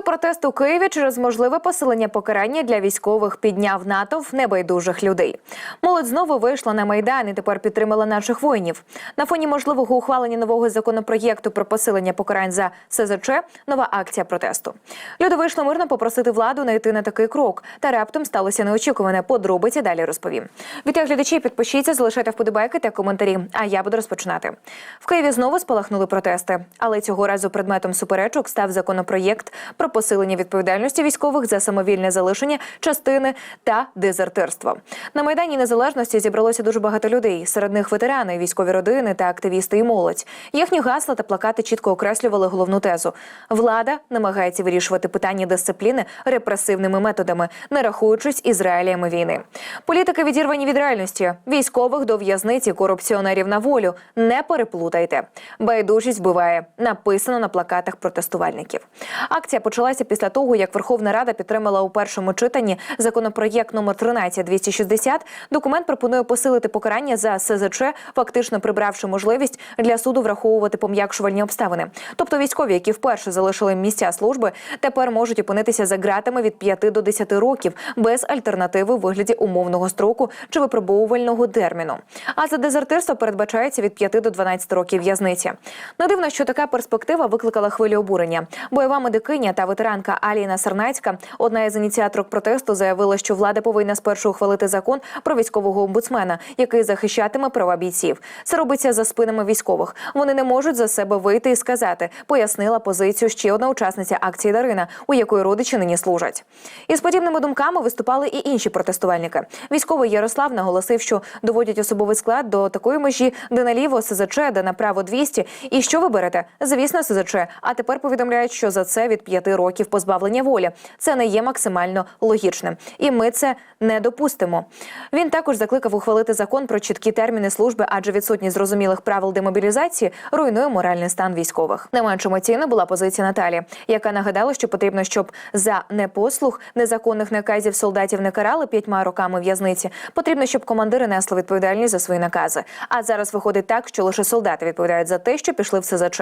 Новий протест у Києві через можливе посилення покарання для військових підняв натовп небайдужих людей. Молодь знову вийшла на майдан і тепер підтримала наших воїнів. На фоні можливого ухвалення нового законопроєкту про посилення покарань за СЗЧ нова акція протесту. Люди вийшли мирно попросити владу не йти на такий крок. Та раптом сталося неочікуване. Подробиці далі розповім. Вітаю глядачі, підпишіться, залишайте вподобайки та коментарі. А я буду розпочинати. В Києві знову спалахнули протести, але цього разу предметом суперечок став законопроєкт про посилення відповідальності військових за самовільне залишення частини та дезертирство. На майдані незалежності зібралося дуже багато людей. Серед них ветерани, військові родини та активісти і молодь. Їхні гасла та плакати чітко окреслювали головну тезу: влада намагається вирішувати питання дисципліни репресивними методами, не рахуючись із реаліями війни. Політики відірвані від реальності, військових до в'язниці, корупціонерів на волю. Не переплутайте. Байдужість буває. Написано на плакатах протестувальників. Акція почалася після того, як Верховна Рада підтримала у першому читанні законопроєкт номер 13260. Документ пропонує посилити покарання за СЗЧ, фактично прибравши можливість для суду враховувати пом'якшувальні обставини. Тобто військові, які вперше залишили місця служби, тепер можуть опинитися за ґратами від 5 до 10 років без альтернативи у вигляді умовного строку чи випробовувального терміну. А за дезертирство передбачається від 5 до 12 років в'язниці. Не дивно, що така перспектива викликала хвилю обурення. Бойова медикиня та ветеранка Аліна Сарнацька, одна із ініціаторок протесту, заявила, що влада повинна спершу ухвалити закон про військового омбудсмена, який захищатиме права бійців. Це робиться за спинами військових. Вони не можуть за себе вийти і сказати, пояснила позицію ще одна учасниця акції Дарина, у якої родичі нині служать. Із подібними думками виступали і інші протестувальники. Військовий Ярослав наголосив, що доводять особовий склад до такої межі, де наліво СЗЧ, де направо 200. І що ви берете? Звісно, СЗЧ. А тепер повідомляють, що за це від 5 років позбавлення волі. Це не є максимально логічним, і ми це не допустимо. Він також закликав ухвалити закон про чіткі терміни служби, адже відсутність зрозумілих правил демобілізації руйнує моральний стан військових. Не менш емоційно була позиція Наталі, яка нагадала, що потрібно, щоб за непослух незаконних наказів солдатів не карали п'ятьма роками в'язниці. Потрібно, щоб командири несли відповідальність за свої накази. А зараз виходить так, що лише солдати відповідають за те, що пішли в СЗЧ.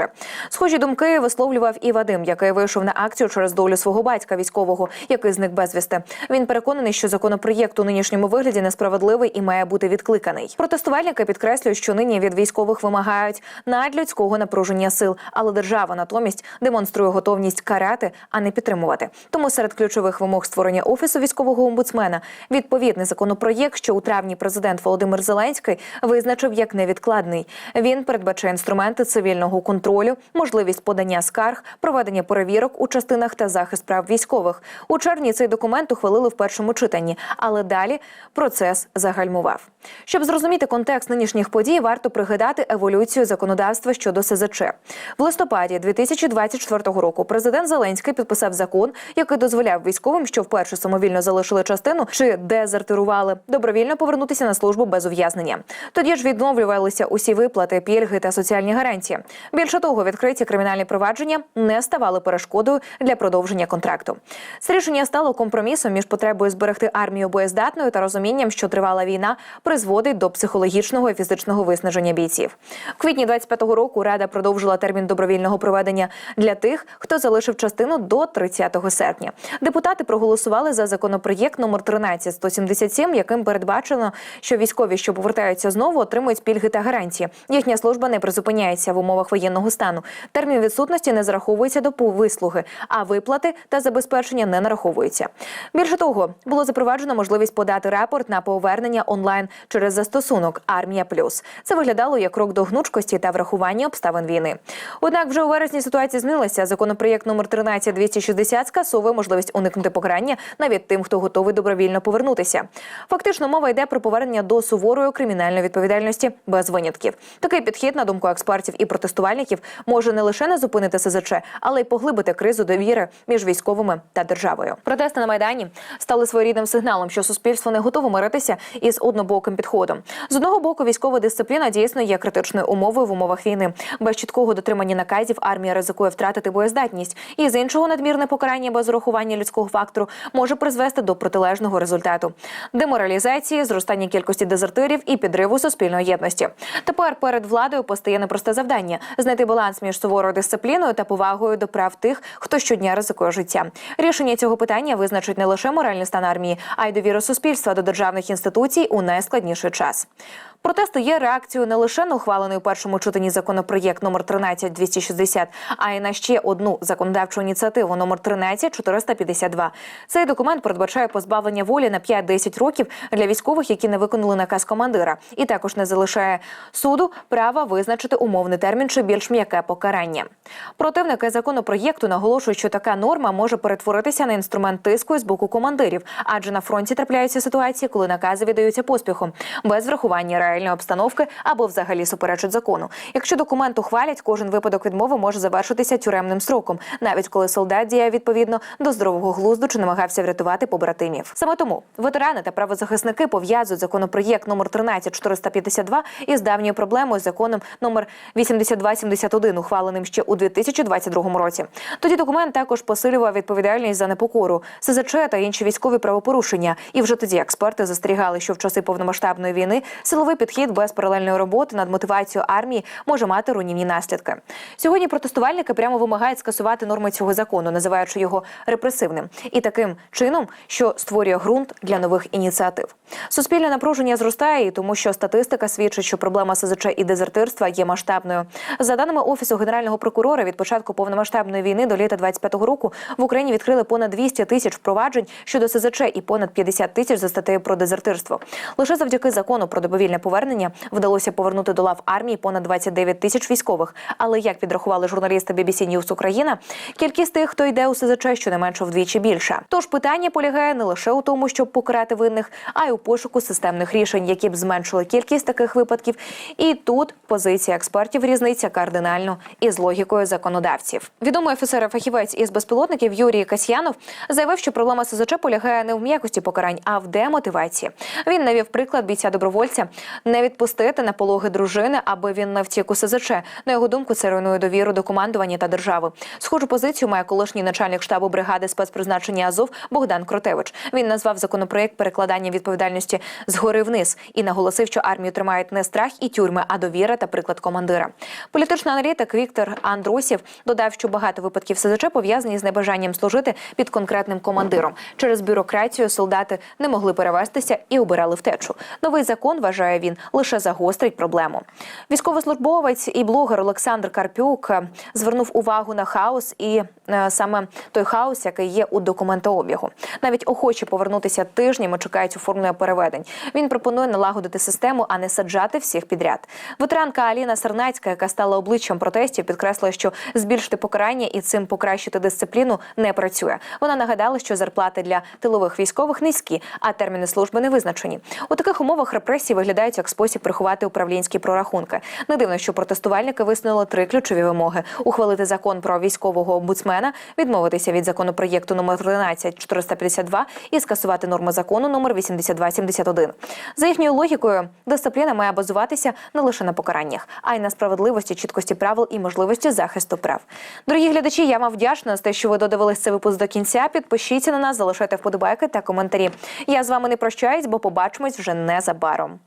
Схожі думки висловлював і Вадим, який вийшов на акцію через долю свого батька військового, який зник безвісти. Він переконаний, що законопроєкт у нинішньому вигляді несправедливий і має бути відкликаний. Протестувальники підкреслюють, що нині від військових вимагають надлюдського напруження сил, але держава натомість демонструє готовність карати, а не підтримувати. Тому серед ключових вимог створення офісу військового омбудсмена відповідний законопроєкт, що у травні президент Володимир Зеленський визначив як невідкладний. Він передбачає інструменти цивільного контролю, можливість подання скарг, проведення перевірок у частинах та захист прав військових. У червні цей документ ухвалили в першому читанні, але далі процес загальмував. Щоб зрозуміти контекст нинішніх подій, варто пригадати еволюцію законодавства щодо СЗЧ. В листопаді 2024 року президент Зеленський підписав закон, який дозволяв військовим, що вперше самовільно залишили частину чи дезертирували, добровільно повернутися на службу без ув'язнення. Тоді ж відновлювалися усі виплати, пільги та соціальні гарантії. Більше того, відкриті кримінальні провадження не ставали перешкодою для продовження контракту. Це рішення стало компромісом між потребою зберегти армію боєздатною та розумінням, що тривала війна призводить до психологічного і фізичного виснаження бійців. В квітні 25-го року рада продовжила термін добровільного проведення для тих, хто залишив частину до 30 серпня. Депутати проголосували за законопроєкт номер 13177, яким передбачено, що військові, що повертаються знову, отримують пільги та гарантії. Їхня служба не призупиняється в умовах воєнного стану. Термін відсутності не зараховується до вислуги, а виплати та забезпечення не нараховуються. Більше того, було запроваджено можливість подати рапорт на повернення онлайн через застосунок Армія Плюс. Це виглядало як крок до гнучкості та врахування обставин війни. Однак, вже у вересні ситуація змінилася. Законопроєкт номер 13260 скасовує можливість уникнути покарання навіть тим, хто готовий добровільно повернутися. Фактично, мова йде про повернення до суворої кримінальної відповідальності без винятків. Такий підхід, на думку експертів і протестувальників, може не лише не зупинити СЗЧ, але й поглибити кризу довіри між військовими та державою. Протести на майдані стали своєрідним сигналом, що суспільство не готове миритися із однобоким підходом. З одного боку, військова дисципліна дійсно є критичною умовою в умовах війни. Без чіткого дотримання наказів армія ризикує втратити боєздатність, і з іншого надмірне покарання без урахування людського фактору може призвести до протилежного результату деморалізації, зростання кількості дезертирів і підриву суспільної єдності. Тепер перед владою постає непросте завдання знайти баланс між суворою дисципліною та повагою до прав тих, хто щодня ризикує життя. Рішення цього питання визначить не лише моральний стан армії, а й довіру суспільства до державних інституцій у найскладніший час. Протести є реакцією не лише на ухвалений у першому читанні законопроєкт номер 13260, а й на ще одну законодавчу ініціативу номер 13452. Цей документ передбачає позбавлення волі на 5-10 років для військових, які не виконали наказ командира, і також не залишає суду права визначити умовний термін чи більш м'яке покарання. Противники законопроєкту наголошують, що така норма може перетворитися на інструмент тиску з боку командирів, адже на фронті трапляються ситуації, коли накази віддаються поспіхом, без врахування реальної обстановки або взагалі суперечать закону. Якщо документ ухвалять, кожен випадок відмови може завершитися тюремним строком, навіть коли солдат діє відповідно до здорового глузду чи намагався врятувати побратимів. Саме тому ветерани та правозахисники пов'язують законопроєкт номер 13452 із давньою проблемою законом номер 8271, ухваленим ще у 2022 році. Тоді документ також посилював відповідальність за непокору, СЗЧ та інші військові правопорушення. І вже тоді експерти застерігали, що в часи повномасштабної війни силовий підхід без паралельної роботи над мотивацією армії може мати руйнівні наслідки. Сьогодні протестувальники прямо вимагають скасувати норми цього закону, називаючи його репресивним, і таким чином, що створює ґрунт для нових ініціатив. Суспільне напруження зростає, і тому що статистика свідчить, що проблема СЗЧ і дезертирства є масштабною. За даними офісу генерального прокурора, від початку повномасштабної війни до літа 25-го року в Україні відкрили понад 200 тисяч впроваджень щодо СЗЧ і понад 50 тисяч за статтею про дезертирство. Лише завдяки закону про добровільне повернення вдалося повернути до лав армії понад 29 тисяч військових. Але як підрахували журналісти BBC News Україна, кількість тих, хто йде у СЗЧ, щонайменше вдвічі більша. Тож питання полягає не лише у тому, щоб покарати винних, а й у пошуку системних рішень, які б зменшили кількість таких випадків. І тут позиція експертів різниця кардинально із логікою законодавців. Відомий офіцер-фахівець із безпілотників Юрій Касьянов заявив, що проблема СЗЧ полягає не в м'якості покарань, а в демотивації. Він навів приклад бійця добровольця не відпустити на пологи дружини, аби він не втік у СЗЧ. На його думку, це руйнує довіру до командування та держави. Схожу позицію має колишній начальник штабу бригади спецпризначення Азов Богдан Кротевич. Він назвав законопроект перекладання відповідальності згори вниз і наголосив, що армію тримають не страх і тюрми, а довіра та приклад командира. Політичний аналітик Віктор Андросів додав, що багато випадків СЗЧ пов'язані з небажанням служити під конкретним командиром. Через бюрократію солдати не могли перевестися і обирали втечу. Новий закон вважає він лише загострить проблему. Військовослужбовець і блогер Олександр Карпюк е, звернув увагу на хаос і е, саме той хаос, який є у документообігу. Навіть охочі повернутися тижнями чекають оформлення переведень. Він пропонує налагодити систему, а не саджати всіх підряд. Ветеранка Аліна Сарнацька, яка стала обличчям протестів, підкреслила, що збільшити покарання і цим покращити дисципліну не працює. Вона нагадала, що зарплати для тилових військових низькі, а терміни служби не визначені. У таких умовах репресії виглядають як спосіб приховати управлінські прорахунки. Не дивно, що протестувальники висунули три ключові вимоги: ухвалити закон про військового омбудсмена, відмовитися від законопроєкту номер 13452 і скасувати норми закону номер 8271. За їхньою логікою, дисципліна має базуватися не лише на покараннях, а й на справедливості, чіткості правил і можливості захисту прав. Дорогі глядачі, я вам вдячна за те, що ви додивились цей випуск до кінця. Підпишіться на нас, залишайте вподобайки та коментарі. Я з вами не прощаюсь, бо побачимось вже незабаром.